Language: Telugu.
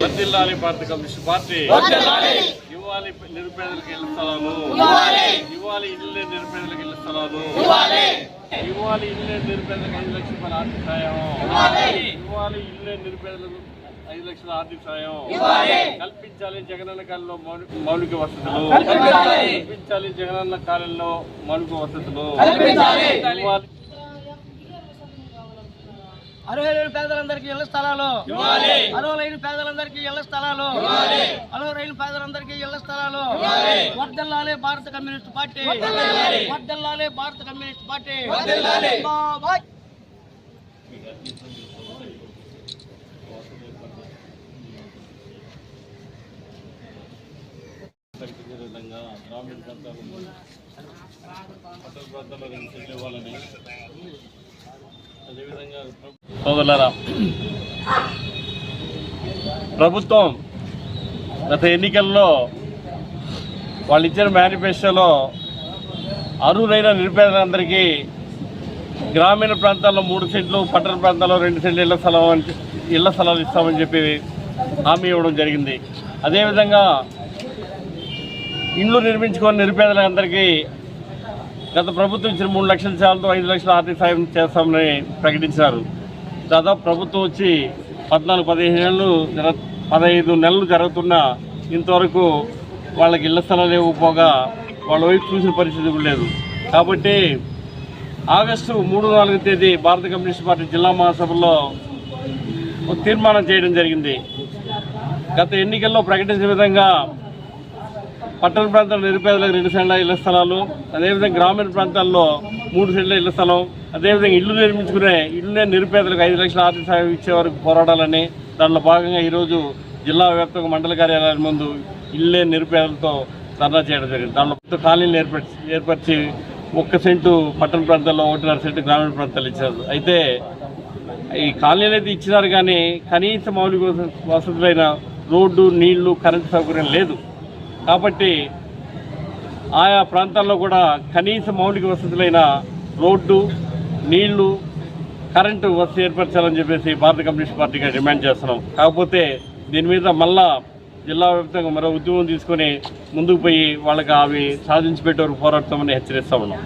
వర్దిల్లాలి భారత కమ్యూనిస్ట్ పార్టీ. ఇవ్వాలి నిరుపేదలకు ఇళ్ళ స్థలాలు. ఇవ్వాలి ఇల్లు నిరుపేదలకు ఇళ్ళ స్థలాలు. ఇవ్వాలి ఇల్లు లేని నిరుపేదలకు ఐదు లక్షల రూపాయల ఆర్థిక సాయం. ఇవ్వాలి ఇల్లు నిరుపేదలకు ఐదు లక్షల ఆర్థిక సాయం. కల్పించాలి జగనన్న కాలంలో మౌలిక మౌలిక వసతులు. కల్పించాలి. జగనన్న కాలంలో మౌలిక వసతులు. ఇవ్వాలి అర్హులైన పేదలందరికీ ఇళ్ళ స్థలాలు. అర్హులైన పేదలందరికీ ఇళ్ళ స్థలాలు. అర్హులైన పేదలందరికీ ఇళ్ళ స్థలాలు. వర్దల్లాలే భారత కమ్యూనిస్ట్ పార్టీ. వర్దల్లాలే భారత కమ్యూనిస్ట్ పార్టీ. జిందాబాద్. కల్పించే విధంగా గ్రామీణ ప్రాంతాల్లో పట్టణ ప్రాంతాల్లో రెండు ఇవ్వాలని అదేవిధంగా సోదరులారా ప్రభుత్వం గత ఎన్నికల్లో వాళ్ళు ఇచ్చిన మేనిఫెస్టోలో అరువులైన నిరుపేదలందరికీ గ్రామీణ ప్రాంతాల్లో మూడు సెంట్లు పట్టణ ప్రాంతాల్లో రెండు సెంట్లు ఇళ్ళ స్థలం అని ఇళ్ళ స్థలాలు ఇస్తామని చెప్పి హామీ ఇవ్వడం జరిగింది. అదేవిధంగా ఇండ్లు నిర్మించుకొని నిరుపేదలందరికీ గత ప్రభుత్వం ఇచ్చిన మూడు లక్షల చాలతో ఐదు లక్షల ఆర్థిక సాయం చేస్తామని ప్రకటించారు. దాదాపు ప్రభుత్వం వచ్చి పద్నాలుగు పదిహేను నెలలు జర పదహైదు నెలలు జరుగుతున్న ఇంతవరకు వాళ్ళకి ఇళ్ళ స్థలాలు ఇవ్వకపోగా వాళ్ళ వైపు చూసిన పరిస్థితి లేదు. కాబట్టి ఆగస్టు మూడు నాలుగు తేదీ భారత కమ్యూనిస్ట్ పార్టీ జిల్లా మహాసభలో తీర్మానం చేయడం జరిగింది. గత ఎన్నికల్లో ప్రకటించిన విధంగా పట్టణ ప్రాంతాల నిరుపేదలకు రెండు సెంట్ల ఇళ్ళ స్థలాలు అదేవిధంగా గ్రామీణ ప్రాంతాల్లో మూడు సెంట్ల ఇళ్ళ స్థలం అదేవిధంగా ఇల్లు నిర్మించుకునే ఇల్లునే నిరుపేదలకు ఐదు లక్షల ఆర్థిక సాయం ఇచ్చే వరకు పోరాడాలని దానిలో భాగంగా ఈరోజు జిల్లా వ్యాప్తంగా మండల కార్యాలయాల ముందు ఇల్లు నిరుపేదలతో ధర్నా చేయడం జరిగింది. దానిలో ఖాళీలు ఏర్పరిచి ఏర్పరిచి ఒక్క సెంటు పట్టణ ప్రాంతాల్లో ఒకటిన్నర సెంటు గ్రామీణ ప్రాంతాలు ఇచ్చారు. అయితే ఈ కాలనీలు అయితే ఇచ్చినారు కానీ కనీస మౌలిక వసతులైన రోడ్డు నీళ్ళు కరెంటు సౌకర్యం లేదు. కాబట్టి ఆయా ప్రాంతాల్లో కూడా కనీస మౌలిక వసతులైన రోడ్డు నీళ్ళు కరెంటు వసతి ఏర్పరచాలని చెప్పేసి భారత కమ్యూనిస్ట్ పార్టీగా డిమాండ్ చేస్తున్నాం. కాకపోతే దీని మీద మళ్ళా జిల్లా వ్యాప్తంగా మరో ఉద్యమం తీసుకొని ముందుకు పోయి వాళ్ళకి అవి సాధించి పెట్టేవారు పోరాడతామని హెచ్చరిస్తా ఉన్నాం.